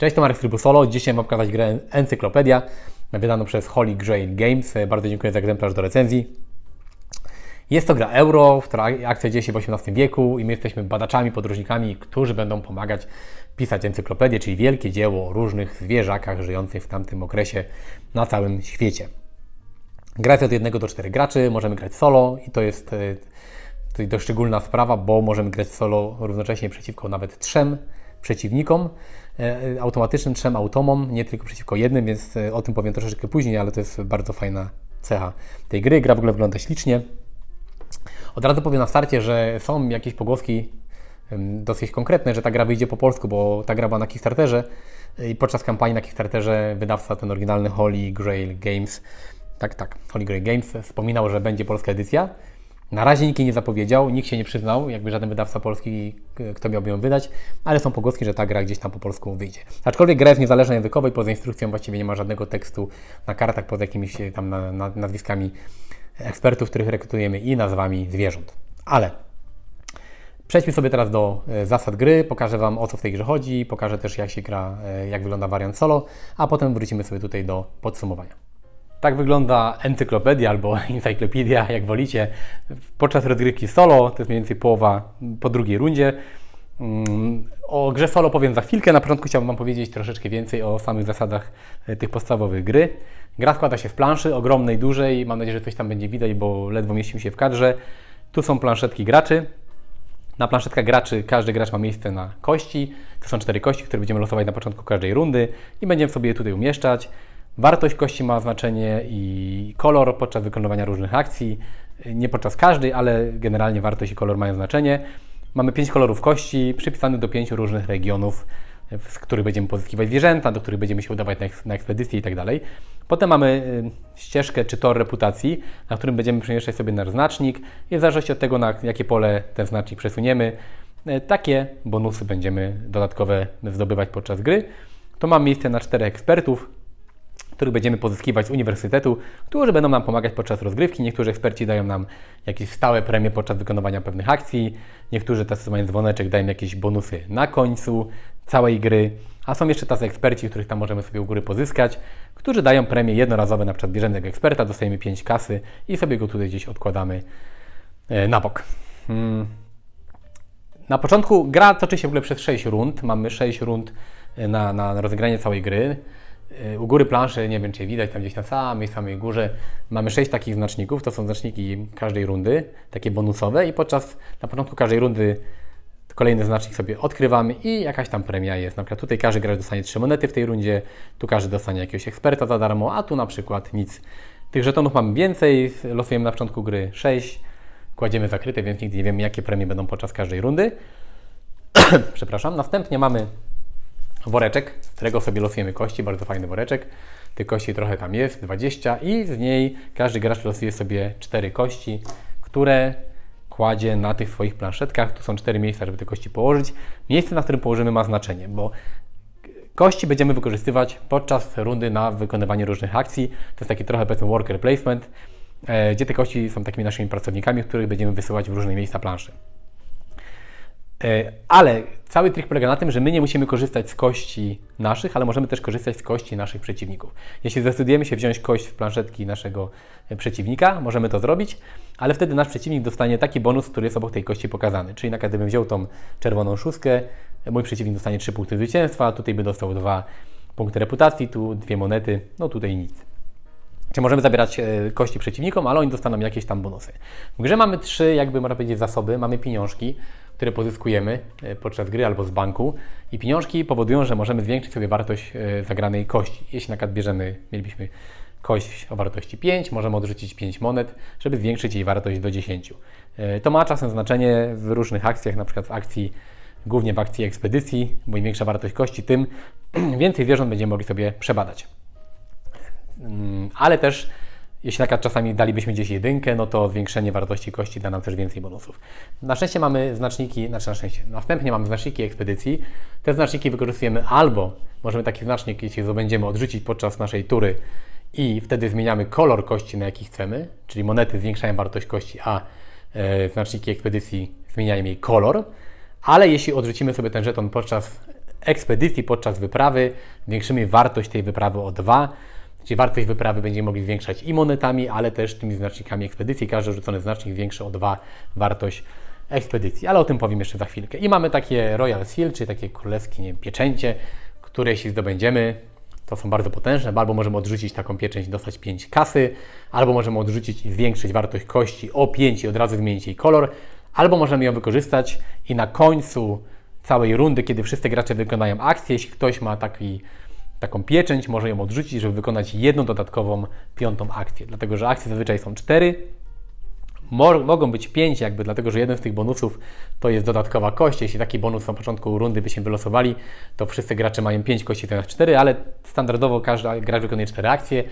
Cześć, to Marek z trybu solo. Dzisiaj mam pokazać grę Encyklopedia, wydaną przez Holy Grail Games. Bardzo dziękuję za egzemplarz do recenzji. Jest to gra euro, która akcja dzieje się w XVIII wieku i my jesteśmy badaczami, podróżnikami, którzy będą pomagać pisać encyklopedię, czyli wielkie dzieło o różnych zwierzakach żyjących w tamtym okresie na całym świecie. Gra jest od 1 do 4 graczy, możemy grać solo i to jest e, to dość szczególna sprawa, bo możemy grać solo równocześnie przeciwko nawet trzem przeciwnikom, automatycznym trzem automom, nie tylko przeciwko jednym, więc e, o tym powiem troszeczkę później, ale to jest bardzo fajna cecha tej gry. Gra w ogóle wygląda ślicznie. Od razu powiem na starcie, że są jakieś pogłoski dosyć konkretne, że ta gra wyjdzie po polsku, bo ta gra była na Kickstarterze i podczas kampanii na Kickstarterze wydawca, ten oryginalny Holy Grail Games, tak, tak, Holy Grail Games wspominał, że będzie polska edycja. Na razie nikt jej nie zapowiedział, nikt się nie przyznał, jakby żaden wydawca polski, kto miałby ją wydać, ale są pogłoski, że ta gra gdzieś tam po polsku wyjdzie. Aczkolwiek gra jest niezależna językowo i poza instrukcją właściwie nie ma żadnego tekstu na kartach, poza jakimiś e, tam na, na, nazwiskami ekspertów, których rekrutujemy i nazwami zwierząt. Ale Przejdźmy sobie teraz do e, zasad gry, pokażę Wam o co w tej grze chodzi, pokażę też jak się gra, e, jak wygląda wariant solo, a potem wrócimy sobie tutaj do podsumowania. Tak wygląda encyklopedia albo encyklopedia, jak wolicie. Podczas rozgrywki solo, to jest mniej więcej połowa po drugiej rundzie. Mm, O grze solo powiem za chwilkę. Na początku chciałbym Wam powiedzieć troszeczkę więcej o samych zasadach e, tych podstawowych gry. Gra składa się w planszy, ogromnej, dużej. Mam nadzieję, że coś tam będzie widać, bo ledwo mieścimy się w kadrze. Tu są planszetki graczy. Na planszetkach graczy każdy gracz ma miejsce na kości. To są cztery kości, które będziemy losować na początku każdej rundy i będziemy sobie je tutaj umieszczać. Wartość kości ma znaczenie i kolor podczas wykonywania różnych akcji. Nie podczas każdej, ale generalnie wartość i kolor mają znaczenie. Mamy pięć kolorów kości przypisanych do pięciu różnych regionów, z których będziemy pozyskiwać zwierzęta, do których będziemy się udawać na, eks- na ekspedycje i tak. Potem mamy y, ścieżkę czy tor reputacji, na którym będziemy przemieszczać sobie nasz znacznik i w zależności od tego, na jakie pole ten znacznik przesuniemy, y, takie bonusy będziemy dodatkowe zdobywać podczas gry. To ma miejsce na czterech ekspertów, których będziemy pozyskiwać z uniwersytetu, którzy będą nam pomagać podczas rozgrywki. Niektórzy eksperci dają nam jakieś stałe premie podczas wykonywania pewnych akcji, niektórzy tacy mają dzwoneczek, dają jakieś bonusy na końcu całej gry, a są jeszcze tacy eksperci, których tam możemy sobie u góry pozyskać, którzy dają premie jednorazowe, na przykład bierzemy eksperta, dostajemy 5 kasy i sobie go tutaj gdzieś odkładamy e, na bok. Hmm. Na początku gra toczy się w ogóle przez 6 rund. Mamy 6 rund e, na, na rozegranie całej gry. E, U góry planszy, nie wiem czy widać, tam gdzieś na samej, samej górze mamy 6 takich znaczników. To są znaczniki każdej rundy, takie bonusowe i podczas, na początku każdej rundy kolejny znacznik sobie odkrywamy i jakaś tam premia jest. Na przykład tutaj każdy gracz dostanie 3 monety w tej rundzie, tu każdy dostanie jakiegoś eksperta za darmo, a tu na przykład nic. Tych żetonów mamy więcej, losujemy na początku gry 6, kładziemy zakryte, więc nigdy nie wiemy jakie premie będą podczas każdej rundy. Przepraszam. Następnie mamy woreczek, z którego sobie losujemy kości, bardzo fajny woreczek. Tych kości trochę tam jest, 20 i z niej każdy gracz losuje sobie 4 kości, które kładzie na tych swoich planszetkach. Tu są cztery miejsca, żeby te kości położyć. Miejsce, na którym położymy ma znaczenie, bo kości będziemy wykorzystywać podczas rundy na wykonywanie różnych akcji. To jest taki trochę powiedzmy worker placement, e, gdzie te kości są takimi naszymi pracownikami, których będziemy wysyłać w różne miejsca planszy. E, Ale cały trik polega na tym, że my nie musimy korzystać z kości naszych, ale możemy też korzystać z kości naszych przeciwników. Jeśli zdecydujemy się wziąć kość w planszetki naszego e, przeciwnika, możemy to zrobić, ale wtedy nasz przeciwnik dostanie taki bonus, który jest obok tej kości pokazany. Czyli na gdybym wziął tą czerwoną szóstkę, mój przeciwnik dostanie 3 punkty zwycięstwa, tutaj by dostał 2 punkty reputacji, tu dwie monety, no tutaj nic. Czy możemy zabierać e, kości przeciwnikom, ale oni dostaną jakieś tam bonusy. W grze mamy trzy, jakby można powiedzieć, zasoby. Mamy pieniążki, które pozyskujemy e, podczas gry albo z banku. I pieniążki powodują, że możemy zwiększyć sobie wartość e, zagranej kości. Jeśli na przykład bierzemy, mielibyśmy kość o wartości 5, możemy odrzucić 5 monet, żeby zwiększyć jej wartość do 10. E, To ma czasem znaczenie w różnych akcjach, na przykład w akcji, głównie w akcji ekspedycji, bo im większa wartość kości, tym więcej zwierząt będziemy mogli sobie przebadać. Mm, ale też jeśli przykład czasami dalibyśmy gdzieś jedynkę, no to zwiększenie wartości kości da nam też więcej bonusów. Na szczęście mamy znaczniki, znaczy na szczęście, następnie mamy znaczniki ekspedycji. Te znaczniki wykorzystujemy albo możemy taki znacznik, jeśli zdobędziemy, odrzucić podczas naszej tury i wtedy zmieniamy kolor kości, na jaki chcemy, czyli monety zwiększają wartość kości, a e, znaczniki ekspedycji zmieniają jej kolor. Ale jeśli odrzucimy sobie ten żeton podczas ekspedycji podczas wyprawy, zwiększymy wartość tej wyprawy o 2, czyli wartość wyprawy będziemy mogli zwiększać i monetami, ale też tymi znacznikami ekspedycji. Każdy rzucony znacznik zwiększy o 2 wartość ekspedycji, ale o tym powiem jeszcze za chwilkę. I mamy takie Royal Seal, czyli takie królewskie nie wiem, pieczęcie, które jeśli zdobędziemy, to są bardzo potężne, bo albo możemy odrzucić taką pieczęć i dostać 5 kasy, albo możemy odrzucić i zwiększyć wartość kości o 5 i od razu zmienić jej kolor, albo możemy ją wykorzystać i na końcu całej rundy, kiedy wszyscy gracze wykonają akcję, jeśli ktoś ma taki, taką pieczęć, może ją odrzucić, żeby wykonać jedną dodatkową, piątą akcję. Dlatego, że akcje zazwyczaj są 4, mogą być 5, jakby dlatego, że jeden z tych bonusów to jest dodatkowa kość. Jeśli taki bonus na początku rundy byśmy wylosowali, to wszyscy gracze mają 5 kości zamiast 4, ale standardowo każdy gracz wykonuje 4 akcje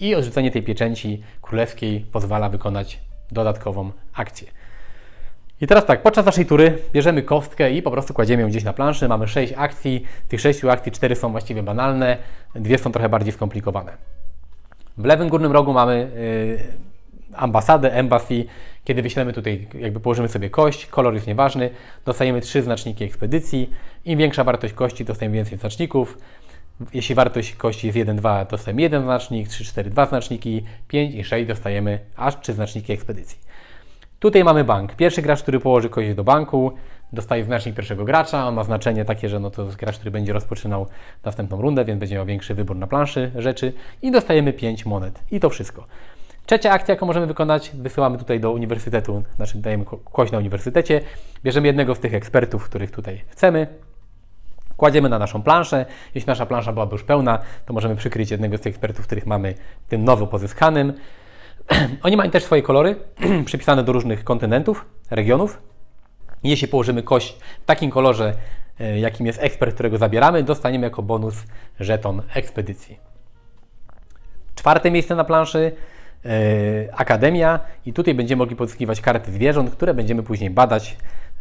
i odrzucenie tej pieczęci królewskiej pozwala wykonać dodatkową akcję. I teraz tak, podczas naszej tury bierzemy kostkę i po prostu kładziemy ją gdzieś na planszy. Mamy 6 akcji, tych 6 akcji 4 są właściwie banalne, dwie są trochę bardziej skomplikowane. W lewym górnym rogu mamy yy, ambasadę, embassy. Kiedy wyślemy tutaj, jakby położymy sobie kość, kolor jest nieważny, dostajemy 3 znaczniki ekspedycji. Im większa wartość kości, dostajemy więcej znaczników. Jeśli wartość kości jest 1, 2, dostajemy 1 znacznik, 3, 4, 2 znaczniki, 5 i 6 dostajemy aż 3 znaczniki ekspedycji. Tutaj mamy bank. Pierwszy gracz, który położy kość do banku, dostaje znacznik pierwszego gracza. On ma znaczenie takie, że no to jest gracz, który będzie rozpoczynał następną rundę, więc będzie miał większy wybór na planszy rzeczy i dostajemy 5 monet. I to wszystko. Trzecia akcja, jaką możemy wykonać, wysyłamy tutaj do uniwersytetu, znaczy dajemy kość na uniwersytecie, bierzemy jednego z tych ekspertów, których tutaj chcemy, kładziemy na naszą planszę. Jeśli nasza plansza byłaby już pełna, to możemy przykryć jednego z tych ekspertów, których mamy tym nowo pozyskanym. Oni mają też swoje kolory, przypisane do różnych kontynentów, regionów. Jeśli położymy kość w takim kolorze, e, jakim jest ekspert, którego zabieramy, dostaniemy jako bonus żeton ekspedycji. Czwarte miejsce na planszy yy, Akademia i tutaj będziemy mogli pozyskiwać karty zwierząt, które będziemy później badać,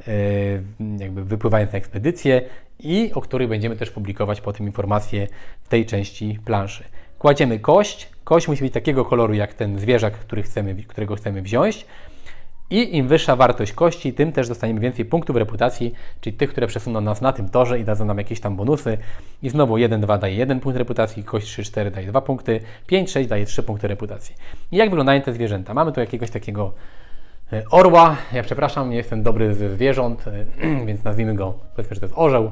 yy, jakby wypływając na ekspedycję i o których będziemy też publikować potem informacje w tej części planszy. Kładziemy kość. Kość musi być takiego koloru jak ten zwierzak, który chcemy, którego chcemy wziąć. I im wyższa wartość kości, tym też dostaniemy więcej punktów reputacji, czyli tych, które przesuną nas na tym torze i dadzą nam jakieś tam bonusy. I znowu 1, 2 daje 1 punkt reputacji, kość 3, 4 daje 2 punkty, 5, 6 daje 3 punkty reputacji. I jak wyglądają te zwierzęta? Mamy tu jakiegoś takiego e, orła. Ja przepraszam, nie jestem dobry ze zwierząt, e, więc nazwijmy go, powiedzmy, że to jest orzeł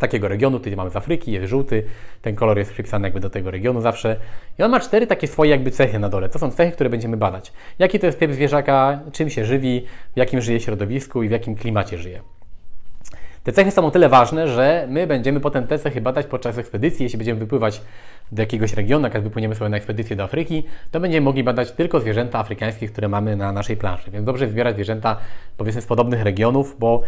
takiego regionu, tutaj mamy z Afryki, jest żółty, ten kolor jest przypisany jakby do tego regionu zawsze. I on ma cztery takie swoje jakby cechy na dole. To są cechy, które będziemy badać. Jaki to jest typ zwierzaka, czym się żywi, w jakim żyje środowisku i w jakim klimacie żyje. Te cechy są o tyle ważne, że my będziemy potem te cechy badać podczas ekspedycji. Jeśli będziemy wypływać do jakiegoś regionu, jak wypłyniemy sobie na ekspedycję do Afryki, to będziemy mogli badać tylko zwierzęta afrykańskie, które mamy na naszej planszy. Więc dobrze zbierać zwierzęta powiedzmy z podobnych regionów, bo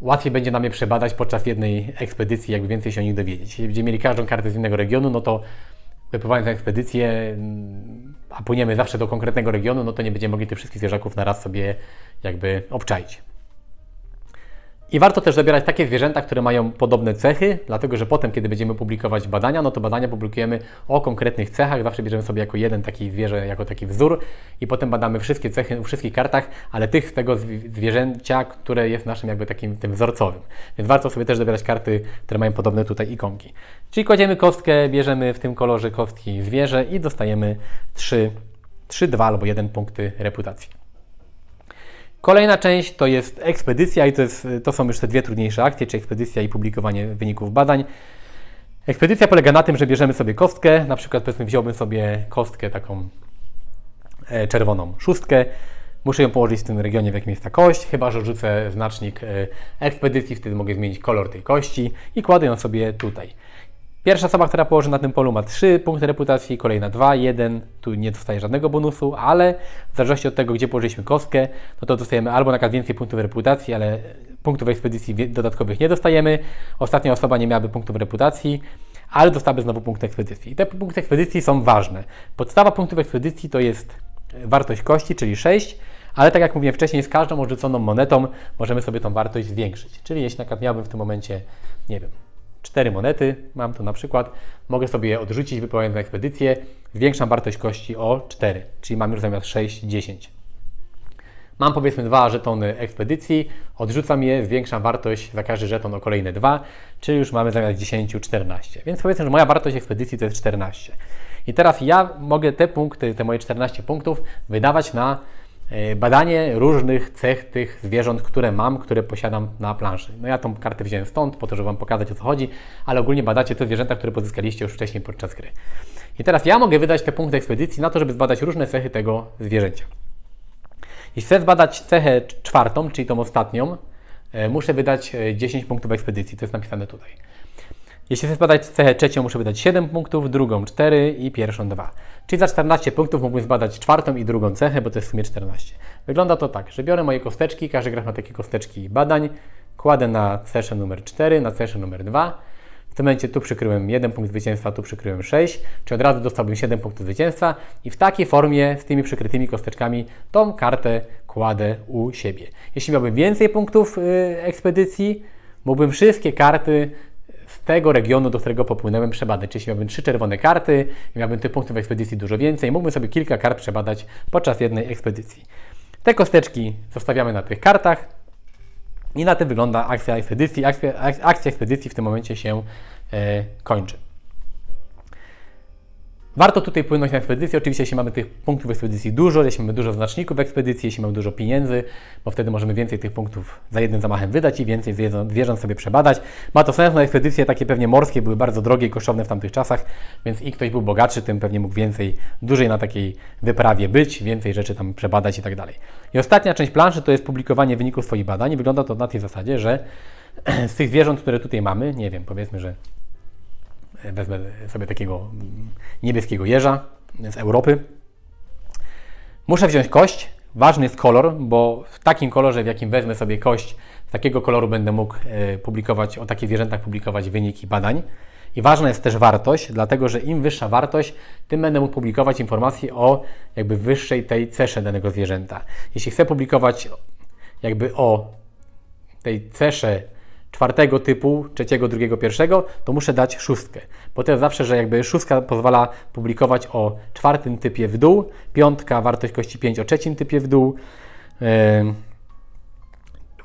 łatwiej będzie nam je przebadać podczas jednej ekspedycji, jakby więcej się o nich dowiedzieć. Jeśli będziemy mieli każdą kartę z innego regionu, no to wypływając na ekspedycję, mm, a płyniemy zawsze do konkretnego regionu, no to nie będziemy mogli tych wszystkich zwierzaków na raz sobie jakby obczaić. I warto też dobierać takie zwierzęta, które mają podobne cechy, dlatego że potem, kiedy będziemy publikować badania, no to badania publikujemy o konkretnych cechach. Zawsze bierzemy sobie jako jeden taki zwierzę, jako taki wzór i potem badamy wszystkie cechy u wszystkich kartach, ale tych z tego zwierzęcia, które jest naszym jakby takim tym wzorcowym. Więc warto sobie też dobierać karty, które mają podobne tutaj ikonki. Czyli kładziemy kostkę, bierzemy w tym kolorze kostki zwierzę i dostajemy 3, 3 2 albo 1 punkty reputacji. Kolejna część to jest ekspedycja i to, jest, to są już te dwie trudniejsze akcje, czy ekspedycja i publikowanie wyników badań. Ekspedycja polega na tym, że bierzemy sobie kostkę, na przykład powiedzmy wziąłbym sobie kostkę taką e, czerwoną szóstkę, muszę ją położyć w tym regionie, w jakim jest ta kość, chyba że rzucę znacznik e, ekspedycji, wtedy mogę zmienić kolor tej kości i kładę ją sobie tutaj. Pierwsza osoba, która położy na tym polu ma 3 punkty reputacji, kolejna 2, 1, tu nie dostaje żadnego bonusu, ale w zależności od tego, gdzie położyliśmy kostkę, no to dostajemy albo na przykład więcej punktów reputacji, ale punktów ekspedycji dodatkowych nie dostajemy. Ostatnia osoba nie miałaby punktów reputacji, ale dostałaby znowu punkty ekspedycji. I te punkty ekspedycji są ważne. Podstawa punktów ekspedycji to jest wartość kości, czyli 6, ale tak jak mówiłem wcześniej, z każdą odrzuconą monetą możemy sobie tą wartość zwiększyć. Czyli jeśli na przykład miałbym w tym momencie, nie wiem, cztery monety, mam tu na przykład, mogę sobie je odrzucić, wypływając na ekspedycję, zwiększam wartość kości o 4, czyli mam już zamiast 6, 10. Mam powiedzmy dwa żetony ekspedycji, odrzucam je, zwiększam wartość za każdy żeton o kolejne dwa, czyli już mamy zamiast 10 14. Więc powiedzmy, że moja wartość ekspedycji to jest 14. I teraz ja mogę te punkty, te moje 14 punktów wydawać na badanie różnych cech tych zwierząt, które mam, które posiadam na planszy. No ja tą kartę wziąłem stąd, po to, żeby Wam pokazać o co chodzi, ale ogólnie badacie te zwierzęta, które pozyskaliście już wcześniej podczas gry. I teraz ja mogę wydać te punkty ekspedycji na to, żeby zbadać różne cechy tego zwierzęcia. Jeśli chcę zbadać cechę czwartą, czyli tą ostatnią, e, muszę wydać e, 10 punktów ekspedycji, to jest napisane tutaj. Jeśli chcę zbadać cechę trzecią, muszę wydać 7 punktów, drugą 4 i pierwszą 2. Czyli za 14 punktów mógłbym zbadać czwartą i drugą cechę, bo to jest w sumie 14. Wygląda to tak, że biorę moje kosteczki, każdy graf ma takie kosteczki badań, kładę na ceszę numer 4, na ceszę numer 2. W tym momencie tu przykryłem 1 punkt zwycięstwa, tu przykryłem 6, czyli od razu dostałbym 7 punktów zwycięstwa i w takiej formie, z tymi przykrytymi kosteczkami, tą kartę kładę u siebie. Jeśli miałbym więcej punktów yy, ekspedycji, mógłbym wszystkie karty tego regionu, do którego popłynąłem, przebadać. Jeśli miałbym trzy czerwone karty miałbym tych punktów ekspedycji dużo więcej, mógłbym sobie kilka kart przebadać podczas jednej ekspedycji. Te kosteczki zostawiamy na tych kartach i na tym wygląda akcja ekspedycji. Akcja, akcja ekspedycji w tym momencie się e, kończy. Warto tutaj płynąć na ekspedycję. Oczywiście, jeśli mamy tych punktów ekspedycji dużo, jeśli mamy dużo znaczników ekspedycji, jeśli mamy dużo pieniędzy, bo wtedy możemy więcej tych punktów za jednym zamachem wydać i więcej zwierząt sobie przebadać. Ma to sens, no ekspedycje takie pewnie morskie były bardzo drogie i kosztowne w tamtych czasach, więc i ktoś był bogatszy, tym pewnie mógł więcej, dłużej na takiej wyprawie być, więcej rzeczy tam przebadać i tak dalej. I ostatnia część planszy to jest publikowanie wyników swoich badań. Wygląda to na tej zasadzie, że z tych zwierząt, które tutaj mamy, nie wiem, powiedzmy, że wezmę sobie takiego niebieskiego jeża z Europy. Muszę wziąć kość. Ważny jest kolor, bo w takim kolorze, w jakim wezmę sobie kość, takiego koloru będę mógł e, publikować, o takich zwierzętach publikować wyniki badań. I ważna jest też wartość, dlatego że im wyższa wartość, tym będę mógł publikować informacje o jakby wyższej tej cesze danego zwierzęta. Jeśli chcę publikować jakby o tej cesze czwartego typu, trzeciego, drugiego, pierwszego, to muszę dać szóstkę. Bo to jest zawsze, że jakby szóstka pozwala publikować o czwartym typie w dół, piątka, wartość kości 5 o trzecim typie w dół, yy,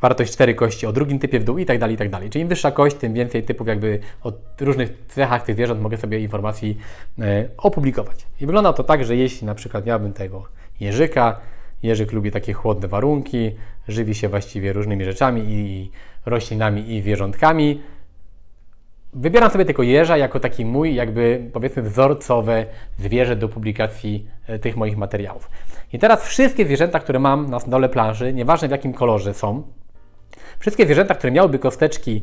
wartość 4 kości o drugim typie w dół i tak dalej, i tak dalej. Czyli im wyższa kość, tym więcej typów jakby o różnych cechach tych zwierząt mogę sobie informacji yy, opublikować. I wygląda to tak, że jeśli na przykład miałbym tego jeżyka, Jerzyk lubi takie chłodne warunki, żywi się właściwie różnymi rzeczami i roślinami i zwierzątkami. Wybieram sobie tylko jeża jako taki mój, jakby powiedzmy wzorcowe zwierzę do publikacji e, tych moich materiałów. I teraz wszystkie zwierzęta, które mam na dole planszy, nieważne w jakim kolorze są, wszystkie zwierzęta, które miałyby kosteczki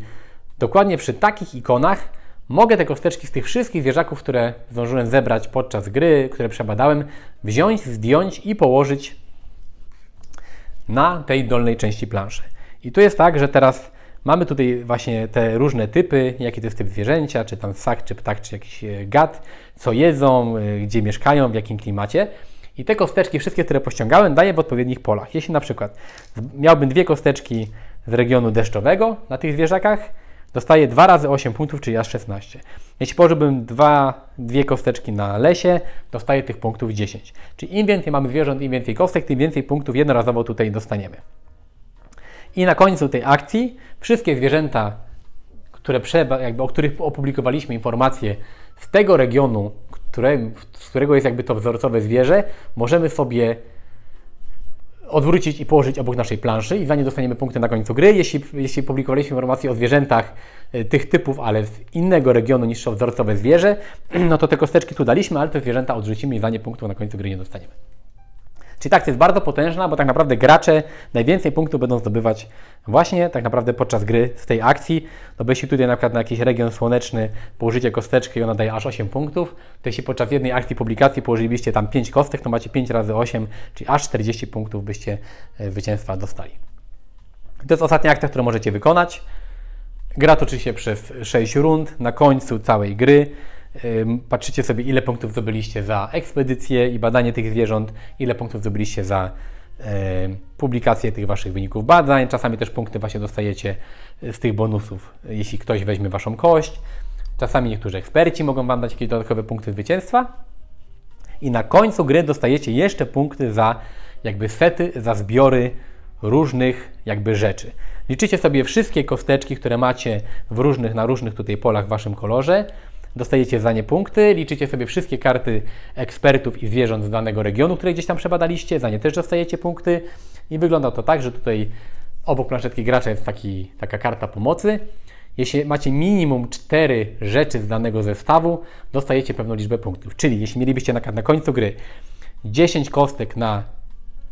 dokładnie przy takich ikonach, mogę te kosteczki z tych wszystkich zwierzaków, które zdążyłem zebrać podczas gry, które przebadałem, wziąć, zdjąć i położyć na tej dolnej części planszy. I tu jest tak, że teraz mamy tutaj właśnie te różne typy, jaki to jest typ zwierzęcia, czy tam ssak, czy ptak, czy jakiś e, gad, co jedzą, e, gdzie mieszkają, w jakim klimacie. I te kosteczki, wszystkie, które pościągałem, daję w odpowiednich polach. Jeśli na przykład miałbym dwie kosteczki z regionu deszczowego na tych zwierzakach, dostaję 2 razy 8 punktów, czyli aż 16. Jeśli położyłbym dwa, dwie kosteczki na lesie, dostaję tych punktów 10. Czyli im więcej mamy zwierząt, im więcej kostek, tym więcej punktów jednorazowo tutaj dostaniemy. I na końcu tej akcji wszystkie zwierzęta, które jakby, o których opublikowaliśmy informacje z tego regionu, które, z którego jest jakby to wzorcowe zwierzę, możemy sobie odwrócić i położyć obok naszej planszy i za nie dostaniemy punkty na końcu gry. Jeśli, jeśli publikowaliśmy informacje o zwierzętach y, tych typów, ale z innego regionu niż wzorcowe zwierzę, no to te kosteczki tu daliśmy, ale te zwierzęta odrzucimy i za nie punktów na końcu gry nie dostaniemy. Czyli tak, jest bardzo potężna, bo tak naprawdę gracze najwięcej punktów będą zdobywać właśnie tak naprawdę podczas gry z tej akcji. No bo jeśli tutaj na przykład na jakiś region słoneczny położycie kosteczkę i ona daje aż 8 punktów, to jeśli podczas jednej akcji publikacji położylibyście tam 5 kostek, to macie 5 razy 8, czyli aż 40 punktów byście e, zwycięstwa dostali. To jest ostatnia akcja, którą możecie wykonać. Gra toczy się przez 6 rund. Na końcu całej gry patrzycie sobie, ile punktów zdobyliście za ekspedycję i badanie tych zwierząt, ile punktów zdobyliście za publikację tych Waszych wyników badań. Czasami też punkty właśnie dostajecie z tych bonusów, jeśli ktoś weźmie Waszą kość. Czasami niektórzy eksperci mogą Wam dać jakieś dodatkowe punkty zwycięstwa. I na końcu gry dostajecie jeszcze punkty za jakby sety za zbiory różnych jakby rzeczy. Liczycie sobie wszystkie kosteczki, które macie w różnych, na różnych tutaj polach w Waszym kolorze. Dostajecie za nie punkty, liczycie sobie wszystkie karty ekspertów i zwierząt z danego regionu, które gdzieś tam przebadaliście, za nie też dostajecie punkty. I wygląda to tak, że tutaj obok planszetki gracza jest taki, taka karta pomocy. Jeśli macie minimum 4 rzeczy z danego zestawu, dostajecie pewną liczbę punktów. Czyli jeśli mielibyście na, na końcu gry 10 kostek na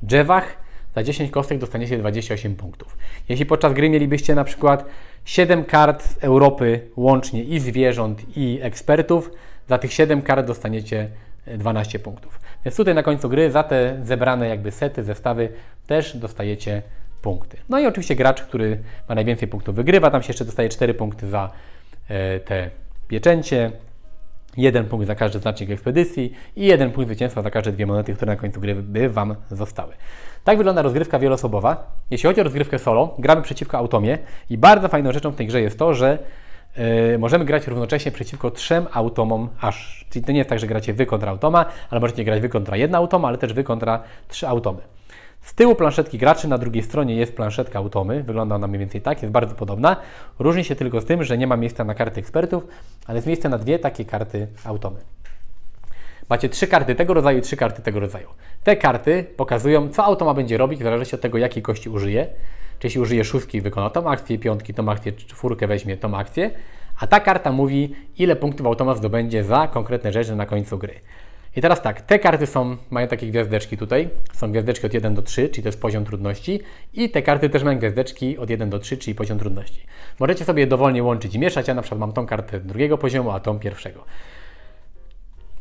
drzewach, za 10 kostek dostaniecie 28 punktów. Jeśli podczas gry mielibyście na przykład 7 kart z Europy łącznie i zwierząt i ekspertów, za tych 7 kart dostaniecie 12 punktów. Więc tutaj na końcu gry za te zebrane jakby sety, zestawy też dostajecie punkty. No i oczywiście gracz, który ma najwięcej punktów wygrywa, tam się jeszcze dostaje 4 punkty za e, te pieczęcie, jeden punkt za każdy znacznik ekspedycji i jeden punkt zwycięstwa za każde dwie monety, które na końcu gry by Wam zostały. Tak wygląda rozgrywka wieloosobowa. Jeśli chodzi o rozgrywkę solo, gramy przeciwko Automie i bardzo fajną rzeczą w tej grze jest to, że yy, możemy grać równocześnie przeciwko trzem automom aż. Czyli to nie jest tak, że gracie wy kontra automa, ale możecie grać wy kontra jedna automa, ale też wy kontra trzy automy. Z tyłu planszetki graczy, na drugiej stronie jest planszetka automy, wygląda ona mniej więcej tak, jest bardzo podobna. Różni się tylko z tym, że nie ma miejsca na karty ekspertów, ale jest miejsce na dwie takie karty automy. Macie trzy karty tego rodzaju i trzy karty tego rodzaju. Te karty pokazują, co automa będzie robić w zależności od tego, jakiej kości użyje. Czy jeśli użyje szóstki, wykona tą akcję, piątki, tą akcję, czwórkę weźmie tą akcję. A ta karta mówi, ile punktów automat zdobędzie za konkretne rzeczy na końcu gry. I teraz tak, te karty są, mają takie gwiazdeczki tutaj, są gwiazdeczki od 1 do 3, czyli to jest poziom trudności i te karty też mają gwiazdeczki od 1 do 3, czyli poziom trudności. Możecie sobie dowolnie łączyć i mieszać, ja na przykład mam tą kartę drugiego poziomu, a tą pierwszego.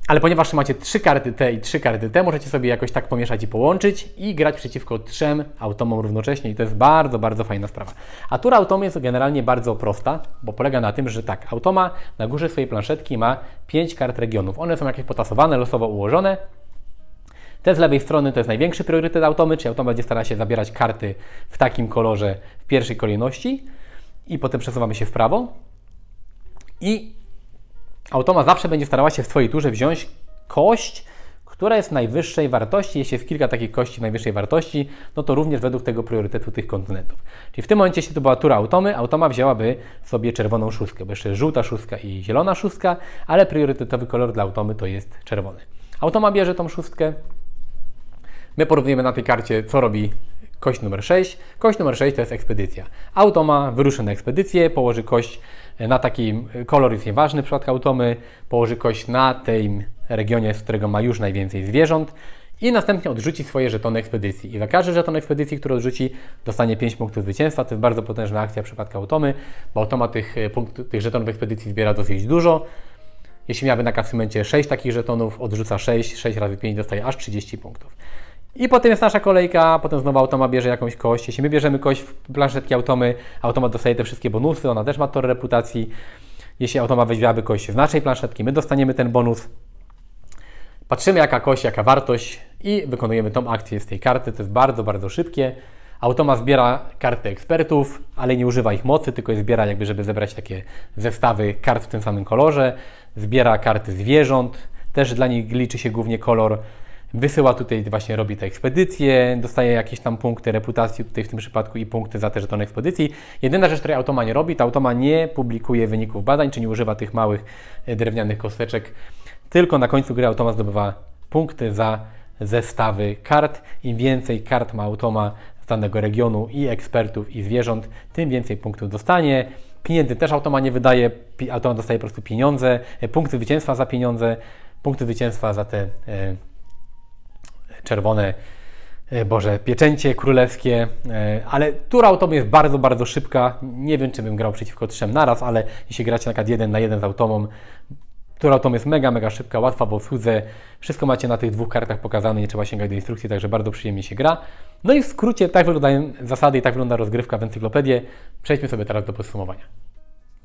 Ale ponieważ macie trzy karty te i trzy karty te, możecie sobie jakoś tak pomieszać i połączyć i grać przeciwko trzem automom równocześnie i to jest bardzo, bardzo fajna sprawa. A tura automy jest generalnie bardzo prosta, bo polega na tym, że tak, automa na górze swojej planszetki ma pięć kart regionów. One są jakieś potasowane, losowo ułożone. Te z lewej strony to jest największy priorytet automy, czyli automa będzie starała się zabierać karty w takim kolorze w pierwszej kolejności i potem przesuwamy się w prawo. I automa zawsze będzie starała się w swojej turze wziąć kość, która jest najwyższej wartości. Jeśli jest kilka takich kości najwyższej wartości, no to również według tego priorytetu tych kontynentów. Czyli w tym momencie, jeśli to była tura automy, automa wzięłaby sobie czerwoną szóstkę, bo jeszcze żółta szóstka i zielona szóstka, ale priorytetowy kolor dla automy to jest czerwony. Automa bierze tą szóstkę. My porównujemy na tej karcie, co robi kość numer 6. Kość numer 6 to jest ekspedycja. Automa wyruszy na ekspedycję, położy kość na taki kolor jest nieważny w przypadku automy, położy kość na tym regionie, z którego ma już najwięcej zwierząt i następnie odrzuci swoje żetony ekspedycji. I za każdy żeton ekspedycji, który odrzuci, dostanie 5 punktów zwycięstwa. To jest bardzo potężna akcja w przypadku automy, bo automa tych, e, punkt, tych żetonów ekspedycji zbiera dosyć dużo. Jeśli miałaby na kasymencie 6 takich żetonów, odrzuca 6, 6 razy 5 dostaje aż 30 punktów. I potem jest nasza kolejka, potem znowu automa bierze jakąś kość. Jeśli my bierzemy kość w planszetki automy, automat dostaje te wszystkie bonusy, ona też ma tor reputacji. Jeśli automa weźmiałaby kość z naszej planszetki, my dostaniemy ten bonus. Patrzymy jaka kość, jaka wartość i wykonujemy tą akcję z tej karty. To jest bardzo, bardzo szybkie. Automa zbiera karty ekspertów, ale nie używa ich mocy, tylko je zbiera jakby, żeby zebrać takie zestawy kart w tym samym kolorze. Zbiera karty zwierząt, też dla nich liczy się głównie kolor wysyła tutaj, właśnie robi te ekspedycje, dostaje jakieś tam punkty reputacji tutaj w tym przypadku i punkty za te żetony ekspedycji. Jedyna rzecz, której Automa nie robi, to Automa nie publikuje wyników badań, czy nie używa tych małych e, drewnianych kosteczek, tylko na końcu gry Automa zdobywa punkty za zestawy kart. Im więcej kart ma Automa z danego regionu i ekspertów i zwierząt, tym więcej punktów dostanie. Pieniędzy też Automa nie wydaje, Automa dostaje po prostu pieniądze, e, punkty zwycięstwa za pieniądze, punkty zwycięstwa za te e, czerwone, e, Boże, pieczęcie królewskie, e, ale tura autom jest bardzo, bardzo szybka. Nie wiem, czy bym grał przeciwko trzem naraz, ale jeśli gracie na przykład jeden na jeden z automą, tura autom jest mega, mega szybka, łatwa w obsłudze. Wszystko macie na tych dwóch kartach pokazane, nie trzeba sięgać do instrukcji, także bardzo przyjemnie się gra. No i w skrócie tak wyglądają zasady i tak wygląda rozgrywka w encyklopedię. Przejdźmy sobie teraz do podsumowania.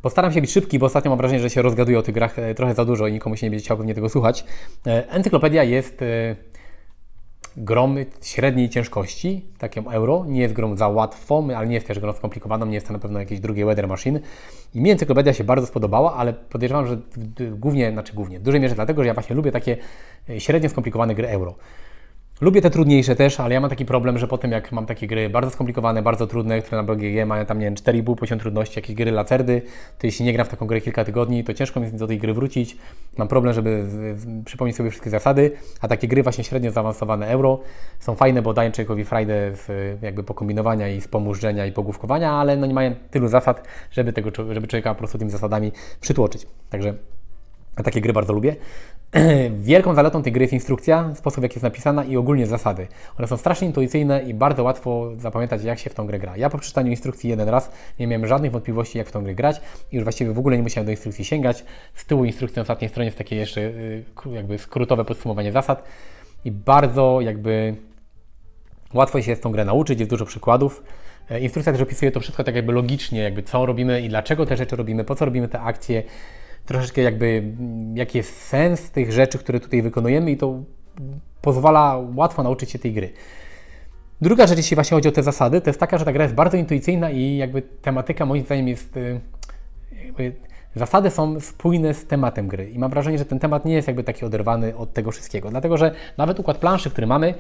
Postaram się być szybki, bo ostatnio mam wrażenie, że się rozgaduję o tych grach e, trochę za dużo i nikomu się nie będzie chciał pewnie tego słuchać. Encyklopedia jest gromy średniej ciężkości, taką euro, nie jest grą za łatwą, ale nie jest też grą skomplikowaną, nie jest to na pewno jakieś drugie Weather Machine. I mi encyklopedia się bardzo spodobała, ale podejrzewam, że głównie, znaczy głównie, w dużej mierze dlatego, że ja właśnie lubię takie e, średnio skomplikowane gry euro. Lubię te trudniejsze też, ale ja mam taki problem, że potem jak mam takie gry bardzo skomplikowane, bardzo trudne, które na BGG mają tam, nie wiem, 4,5 poziom trudności, jakieś gry lacerdy, to jeśli nie gram w taką grę kilka tygodni, to ciężko mi do tej gry wrócić. Mam problem, żeby przypomnieć sobie wszystkie zasady, a takie gry właśnie średnio zaawansowane euro są fajne, bo dają człowiekowi frajdę z jakby pokombinowania i spomużdżenia i pogłówkowania, ale no nie mają tylu zasad, żeby, tego, żeby człowieka po prostu tymi zasadami przytłoczyć. Także a takie gry bardzo lubię. Wielką zaletą tej gry jest instrukcja, sposób jak jest napisana i ogólnie zasady. One są strasznie intuicyjne i bardzo łatwo zapamiętać, jak się w tą grę gra. Ja po przeczytaniu instrukcji jeden raz nie miałem żadnych wątpliwości, jak w tą grę grać i już właściwie w ogóle nie musiałem do instrukcji sięgać. Z tyłu instrukcji na ostatniej stronie jest takie jeszcze y, jakby skrótowe podsumowanie zasad i bardzo jakby łatwo się jest tą grę nauczyć, jest dużo przykładów. E, instrukcja też opisuje to wszystko tak jakby logicznie, jakby co robimy i dlaczego te rzeczy robimy, po co robimy te akcje troszeczkę jakby, jaki jest sens tych rzeczy, które tutaj wykonujemy i to pozwala łatwo nauczyć się tej gry. Druga rzecz, jeśli właśnie chodzi o te zasady, to jest taka, że ta gra jest bardzo intuicyjna i jakby tematyka moim zdaniem jest y, jakby zasady są spójne z tematem gry. I mam wrażenie, że ten temat nie jest jakby taki oderwany od tego wszystkiego, dlatego że nawet układ planszy, który mamy,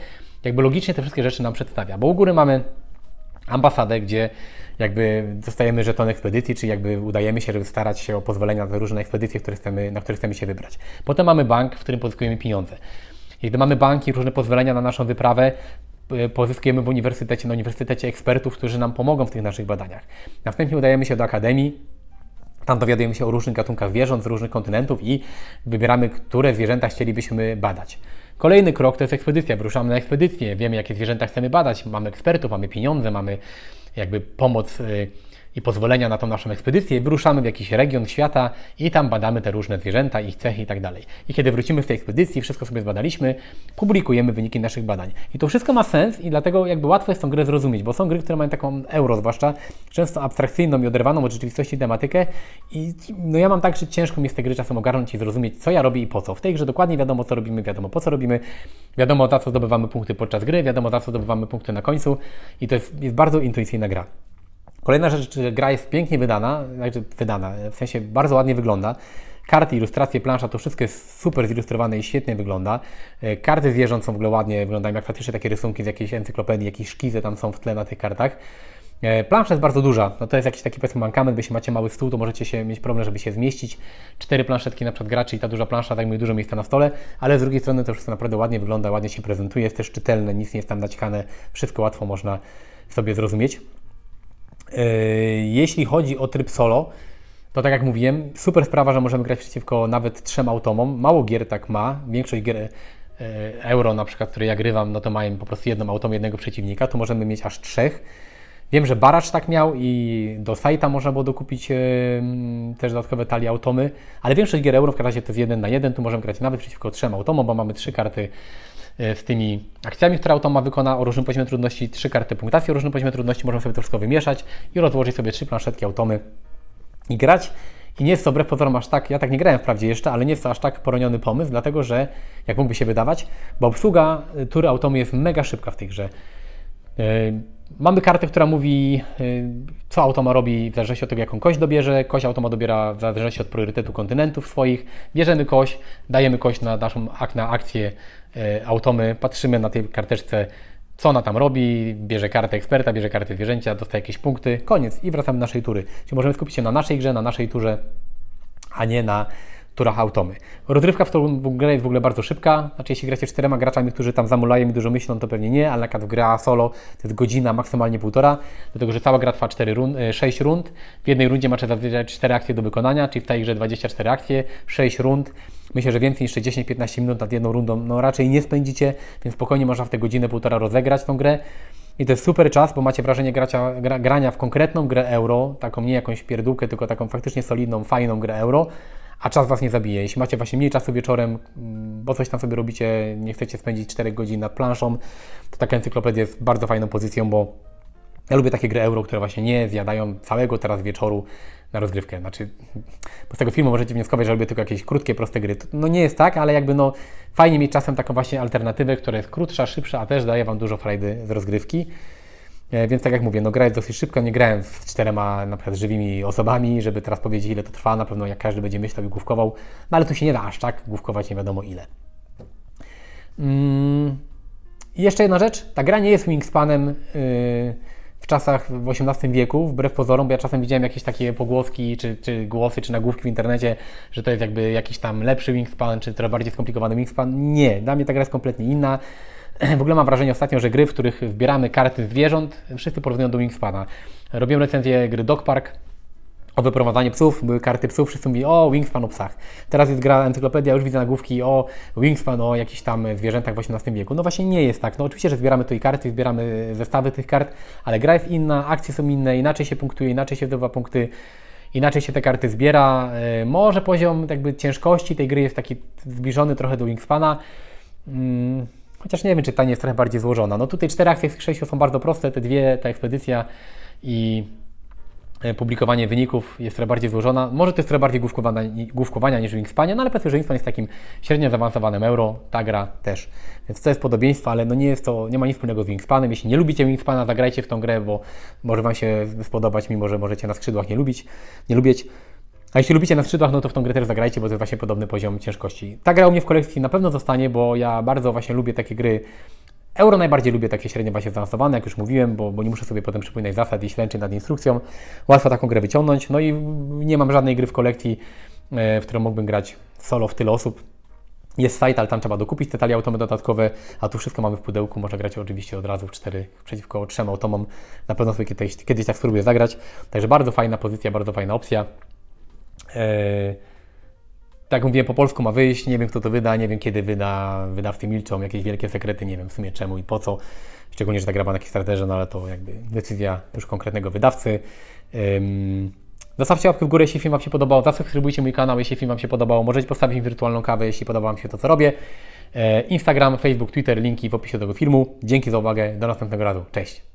jakby logicznie te wszystkie rzeczy nam przedstawia, bo u góry mamy ambasadę, gdzie jakby dostajemy żeton ekspedycji, czyli jakby udajemy się, żeby starać się o pozwolenia na różne ekspedycje, które chcemy, na które chcemy się wybrać. Potem mamy bank, w którym pozyskujemy pieniądze. I gdy mamy banki, różne pozwolenia na naszą wyprawę, pozyskujemy w uniwersytecie, na uniwersytecie ekspertów, którzy nam pomogą w tych naszych badaniach. Następnie udajemy się do akademii, tam dowiadujemy się o różnych gatunkach zwierząt z różnych kontynentów i wybieramy, które zwierzęta chcielibyśmy badać. Kolejny krok to jest ekspedycja. Wyruszamy na ekspedycję, wiemy, jakie zwierzęta chcemy badać, mamy ekspertów, mamy pieniądze, mamy jakby pomoc y, i pozwolenia na tą naszą ekspedycję, wyruszamy w jakiś region świata i tam badamy te różne zwierzęta, ich cechy i tak dalej. I kiedy wrócimy z tej ekspedycji, wszystko sobie zbadaliśmy, publikujemy wyniki naszych badań. I to wszystko ma sens i dlatego jakby łatwo jest tą grę zrozumieć, bo są gry, które mają taką euro zwłaszcza, często abstrakcyjną i oderwaną od rzeczywistości tematykę i no ja mam tak, że ciężko mi z tej gry czasem ogarnąć i zrozumieć, co ja robię i po co. W tej grze dokładnie wiadomo, co robimy, wiadomo po co robimy, wiadomo za co zdobywamy punkty podczas gry, wiadomo za co zdobywamy punkty na końcu i to jest, jest bardzo intuicyjna gra. Kolejna rzecz, gra jest pięknie wydana, znaczy wydana, w sensie bardzo ładnie wygląda. Karty, ilustracje, plansza, to wszystko jest super zilustrowane i świetnie wygląda. E, karty zwierząt są w ogóle ładnie wyglądają, jak faktycznie takie rysunki z jakiejś encyklopedii, jakieś szkizy tam są w tle na tych kartach. E, plansza jest bardzo duża, no to jest jakiś taki powiedzmy mankament, jeśli macie mały stół, to możecie się mieć problem, żeby się zmieścić. Cztery planszetki na przykład graczy i ta duża plansza zajmuje dużo miejsca na stole, ale z drugiej strony to wszystko naprawdę ładnie wygląda, ładnie się prezentuje, jest też czytelne, nic nie jest tam naćkane, wszystko łatwo można sobie zrozumieć. E, jeśli chodzi o tryb solo, to tak jak mówiłem, super sprawa, że możemy grać przeciwko nawet trzem automom. Mało gier tak ma. Większość gier e, euro, na przykład, które ja grywam, no to mają po prostu jedną autom, jednego przeciwnika. Tu możemy mieć aż trzech. Wiem, że Baracz tak miał i do Sajta można było dokupić e, też dodatkowe talie automy, ale większość gier euro w każdym razie to jest jeden na jeden. Tu możemy grać nawet przeciwko trzem automom, bo mamy trzy karty E, z tymi akcjami, które automa wykona o różnym poziomie trudności, trzy karty punktacji o różnym poziomie trudności, możemy sobie to wszystko wymieszać i rozłożyć sobie trzy planszetki automy i grać. I nie jest to wbrew pozorom aż tak, ja tak nie grałem wprawdzie jeszcze, ale nie jest to aż tak poroniony pomysł, dlatego że, jak mógłby się wydawać, bo obsługa e, tury automy jest mega szybka w tej grze. Yy, mamy kartę, która mówi, co automa robi w zależności od tego, jaką kość dobierze. Kość automa dobiera w zależności od priorytetu kontynentów swoich. Bierzemy kość, dajemy kość na naszą na akcję E, automy, patrzymy na tej karteczce, co ona tam robi, bierze kartę eksperta, bierze kartę zwierzęcia, dostaje jakieś punkty, koniec i wracamy do naszej tury. Czyli możemy skupić się na naszej grze, na naszej turze, a nie na turach automy. Rozrywka w tą grę jest w ogóle bardzo szybka, znaczy jeśli gracie czterema graczami, którzy tam zamulają i dużo myślą, to pewnie nie, ale na przykład gra solo to jest godzina, maksymalnie półtora, dlatego że cała gra trwa 4 rund, 6 rund, w jednej rundzie macie zazwyczaj 4 akcje do wykonania, czyli w tej grze 24 akcje, 6 rund, Myślę, że więcej niż 10-15 minut nad jedną rundą no raczej nie spędzicie, więc spokojnie można w te godzinę, półtora rozegrać tą grę. I to jest super czas, bo macie wrażenie gracia, gra, grania w konkretną grę euro, taką nie jakąś pierdółkę, tylko taką faktycznie solidną, fajną grę euro, a czas Was nie zabije. Jeśli macie właśnie mniej czasu wieczorem, mm, bo coś tam sobie robicie, nie chcecie spędzić 4 godzin nad planszą, to taka encyklopedia jest bardzo fajną pozycją, bo ja lubię takie gry euro, które właśnie nie zjadają całego teraz wieczoru na rozgrywkę. Znaczy, z tego filmu możecie wnioskować, że robię tylko jakieś krótkie, proste gry. No nie jest tak, ale jakby no fajnie mieć czasem taką właśnie alternatywę, która jest krótsza, szybsza, a też daje Wam dużo frajdy z rozgrywki. E, więc tak jak mówię, no gra jest dosyć szybka, nie grałem z czterema na przykład żywymi osobami, żeby teraz powiedzieć ile to trwa, na pewno jak każdy będzie myślał i główkował, no ale tu się nie da aż tak główkować nie wiadomo ile. Mm. I jeszcze jedna rzecz, ta gra nie jest Wingspanem yy, w czasach w XVIII wieku, wbrew pozorom, bo ja czasem widziałem jakieś takie pogłoski, czy, czy głosy, czy nagłówki w internecie, że to jest jakby jakiś tam lepszy Wingspan, czy trochę bardziej skomplikowany Wingspan. Nie, dla mnie ta gra jest kompletnie inna. W ogóle mam wrażenie ostatnio, że gry, w których zbieramy karty zwierząt, wszyscy porównują do Wingspana. Robiłem recenzję gry Dog Park, o wyprowadzaniu psów, były karty psów, wszyscy mówili o Wingspan o psach. Teraz jest gra encyklopedia, już widzę nagłówki o Wingspan o jakichś tam zwierzętach w XVIII wieku. No właśnie nie jest tak. No oczywiście, że zbieramy tu i karty, zbieramy zestawy tych kart, ale gra jest inna, akcje są inne, inaczej się punktuje, inaczej się zdobywa punkty, inaczej się te karty zbiera. E, Może poziom jakby ciężkości tej gry jest taki zbliżony trochę do Wingspana. Chociaż nie wiem, czy ta nie jest trochę bardziej złożona. No tutaj cztery akcje z sześciu są bardzo proste, te dwie, ta ekspedycja i e, publikowanie wyników jest trochę bardziej złożona. Może to jest trochę bardziej główkowania, główkowania niż Wingspanie, no ale powiedzmy, że Wingspan jest takim średnio zaawansowanym euro, ta gra też. Więc to jest podobieństwo, ale no nie jest to, nie ma nic wspólnego z Wingspanem. Jeśli nie lubicie Wingspana, zagrajcie w tą grę, bo może Wam się spodobać, mimo że możecie na skrzydłach nie lubić, nie lubić. A jeśli lubicie na skrzydłach, no to w tą grę też zagrajcie, bo to jest właśnie podobny poziom ciężkości. Ta gra u mnie w kolekcji na pewno zostanie, bo ja bardzo właśnie lubię takie gry. Euro najbardziej lubię takie średnio właśnie zaawansowane, jak już mówiłem, bo, bo nie muszę sobie potem przypominać zasad i ślęczy nad instrukcją. Łatwo taką grę wyciągnąć. No i nie mam żadnej gry w kolekcji, e, w którą mógłbym grać solo w tyle osób. Jest site, ale tam trzeba dokupić te talie automy dodatkowe, a tu wszystko mamy w pudełku. Można grać oczywiście od razu w cztery przeciwko trzem automom. Na pewno sobie kiedyś, kiedyś tak spróbuję zagrać. Także bardzo fajna pozycja, bardzo fajna opcja. Eee, tak mówiłem, po polsku ma wyjść, nie wiem kto to wyda, nie wiem kiedy wyda, wydawcy milczą, jakieś wielkie sekrety, nie wiem w sumie czemu i po co. Szczególnie, że ta gra ma na Kickstarterze, no ale to jakby decyzja już konkretnego wydawcy. Ym, Zostawcie łapkę w górę, jeśli film Wam się podobał, zasubskrybujcie mój kanał, jeśli film Wam się podobał, możecie postawić mi wirtualną kawę, jeśli podoba Wam się to, co robię. E, Instagram, Facebook, Twitter, linki w opisie tego filmu. Dzięki za uwagę, do następnego razu, cześć!